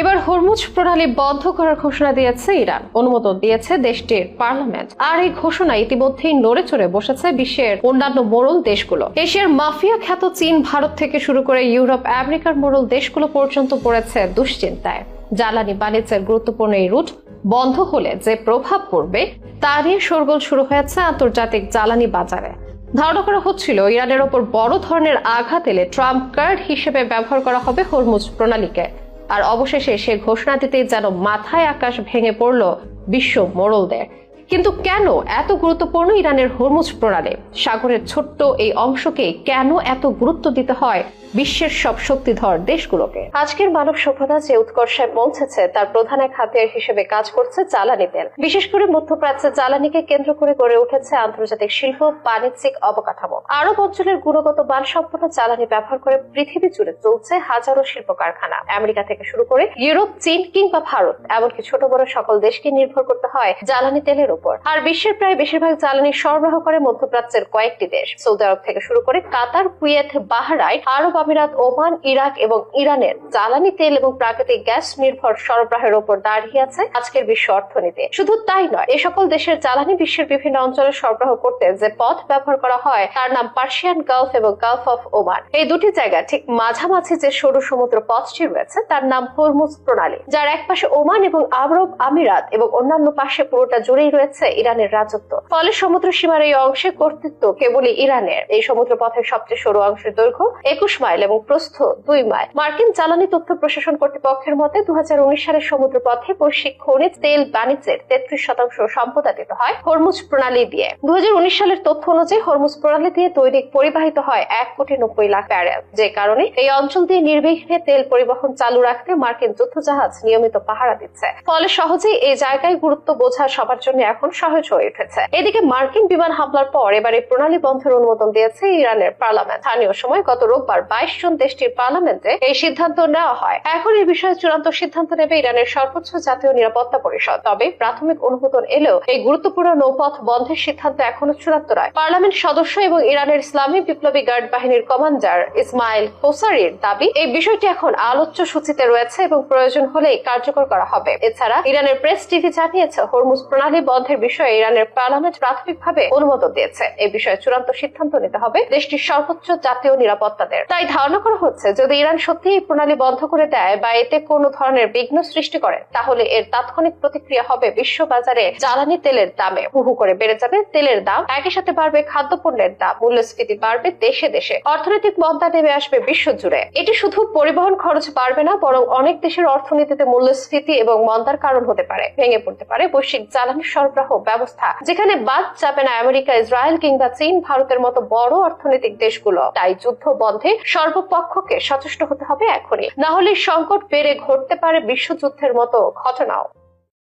এবার হরমুজ প্রণালী বন্ধ করার ঘোষণা দিয়েছে ইরান। অনুমোদন দিয়েছে দেশটির পার্লামেন্ট। আর এই ঘোষণা ইতিমধ্যেই নড়ে চড়ে বসেছে বিশ্বের অন্যান্য মোড়ল দেশগুলো। এশিয়ার মাফিয়া খ্যাত চীন ভারত থেকে শুরু করে ইউরোপ, আমেরিকার মোড়ল দেশগুলো পর্যন্ত পড়েছে দুশ্চিন্তায়। জ্বালানি বাণিজ্যের গুরুত্বপূর্ণ এই রুট বন্ধ হলে যে প্রভাব পড়বে, তা নিয়ে শোরগোল শুরু হয়েছে আন্তর্জাতিক জ্বালানি বাজারে। ধারণা করা হচ্ছিল, ইরানের ওপর বড় ধরনের আঘাত এলে ট্রাম্প কার্ড হিসেবে ব্যবহার করা হবে হরমুজ প্রণালীকে। আর অবশেষে সে ঘোষণা দিতে যেন মাথায় আকাশ ভেঙে পড়ল বিশ্ব মোড়লদের। কিন্তু কেন এত গুরুত্বপূর্ণ ইরানের হরমুজ প্রণালী? সাগরের ছোট্ট এই অংশকে কেন এত গুরুত্ব দিতে হয় বিশ্বের সব শক্তিধর দেশগুলোকে? আজকের মানব সভ্যতা যে উৎকর্ষে পৌঁছেছে, তার প্রধান এক হাতিয়ার হিসেবে কাজ করছে জ্বালানি তেল। বিশেষ করে মধ্যপ্রাচ্যে জ্বালানিকে কেন্দ্র করে গড়ে উঠেছে আন্তর্জাতিক শিল্প, বাণিজ্যিক অবকাঠামো। আরব অঞ্চলের গুণগত মান সম্পন্ন জ্বালানি ব্যবহার করে পৃথিবী জুড়ে চলছে হাজারো শিল্প কারখানা আমেরিকা থেকে শুরু করে ইউরোপ, চীন কিংবা ভারত, এমনকি ছোট বড় সকল দেশকে নির্ভর করতে হয় জ্বালানি তেলের উপর। আর বিশ্বের প্রায় বেশিরভাগ জ্বালানি সরবরাহ করে মধ্যপ্রাচ্যের কয়েকটি দেশ। সৌদি আরব থেকে শুরু করে কাতার, কুয়েত, বাহরাইন, আরব আমিরাত, ওমান, ইরাক এবং ইরানের জ্বালানি তেল এবং প্রাকৃতিক গ্যাস নির্ভর সরবরাহের উপর দাঁড়িয়ে আছে আজকের বিশ্ব অর্থনীতি। শুধু তাই নয়, এ সকল দেশের জ্বালানি বিশ্বের বিভিন্ন অঞ্চলে সরবরাহ করতে যে পথ ব্যবহার করা হয়, তার নাম পার্সিয়ান গালফ এবং গালফ অফ ওমান। এই দুটি জায়গা ঠিক মাঝামাঝি যে সরু সমুদ্র পথটি রয়েছে, তার নাম হরমুজ প্রণালী, যার এক পাশে ওমান এবং আরব আমিরাত এবং অন্যান্য পাশে পুরোটা জুড়েই রয়েছে ইরানের রাজত্ব। ফলে সমুদ্র সীমার এই অংশে কর্তৃত্ব কেবলই ইরানের। এই সমুদ্র পথের সবচেয়ে সরু অংশের দৈর্ঘ্য একুশ মাইল এবং প্রস্থ দুই মাইল। মার্কিন জ্বালানি তথ্য প্রশাসন কর্তৃপক্ষের মতে দু হাজার উনিশ সালের সমুদ্র পথে বৈশ্বিক খনিজ, তেল, বাণিজ্যের তেত্রিশ শতাংশ সম্পদাতিত হয় হরমুজ প্রণালী দিয়ে। দু সালের তথ্য অনুযায়ী হরমুজ প্রণালী দিয়ে তৈরি পরিবাহিত হয় এক কোটি নব্বই লাখ ব্যারেল। যে কারণে এই অঞ্চল দিয়ে নির্বিঘ্নে তেল পরিবহন চালু রাখতে মার্কিন যুদ্ধজাহাজ নিয়মিত পাহারা দিচ্ছে। ফলে সহজেই এই জায়গায় গুরুত্ব বোঝা সবার জন্য এখন সহজ হয়ে উঠেছে। এদিকে মার্কিন বিমান হামলার পর এবার প্রণালী বন্ধের অনুমোদন দিয়েছে ইরানের পার্লামেন্ট। স্থানীয় সময় গত রোববার বাইশ জন দেশটির পার্লামেন্টে এই সিদ্ধান্ত নেওয়া হয়। এখন এই বিষয়ে চূড়ান্ত সিদ্ধান্ত নেবে ইরানের সর্বোচ্চ জাতীয় নিরাপত্তা পরিষদ। তবে প্রাথমিক অনুমোদন এলেও এই গুরুত্বপূর্ণ নৌপথ বন্ধের সিদ্ধান্ত এখনও চূড়ান্ত নয়। পার্লামেন্ট সদস্য এবং ইরানের ইসলামী বিপ্লবী গার্ড বাহিনীর কমান্ডার ইসমাইল কোসারির দাবি, এই বিষয়টি এখন আলোচ্য সূচিতে রয়েছে এবং প্রয়োজন হলেই কার্যকর করা হবে। এছাড়া ইরানের প্রেস টিভি জানিয়েছে, হরমুজ প্রণালী বন্ধের বিষয়ে ইরানের পার্লামেন্ট প্রাথমিকভাবে অনুমোদন দিয়েছে। এই বিষয়ে চূড়ান্ত সিদ্ধান্ত নিতে হবে দেশটির সর্বোচ্চ জাতীয় নিরাপত্তাদের। তাই ধারণা করা হচ্ছে, যদি ইরান সত্যি এই প্রণালী বন্ধ করে দেয় বা এতে কোনো ধরনের বিঘ্ন সৃষ্টি করে, তাহলে এর তাৎক্ষণিক প্রতিক্রিয়া হবে বিশ্ব বাজারে জ্বালানি তেলের দামে। হুহু করে বেড়ে যাবে তেলের দাম। একই সাথে বাড়বে খাদ্যপণ্যের দাম। মূল্যস্ফীতি বাড়বে দেশে দেশে। অর্থনৈতিক মন্দা নেমে আসবে বিশ্ব জুড়ে। এটি শুধু পরিবহন খরচ বাড়বে না, বরং অনেক দেশের অর্থনীতিতে মূল্যস্ফীতি এবং মন্দার কারণ হতে পারে। ভেঙে পড়তে পারে বৈশ্বিক জ্বালানি সরবরাহ। ব্যবস্থা, যেখানে বাদ যাবে না আমেরিকা, ইসরায়েল কিংবা চীন, ভারতের মতো বড় অর্থনৈতিক দেশগুলো। তাই যুদ্ধ বন্ধে সর্বপক্ষকে সচেষ্ট হতে হবে এখনই। না হলে সংকট বেড়ে ঘটতে পারে বিশ্বযুদ্ধের মতো ঘটনাও।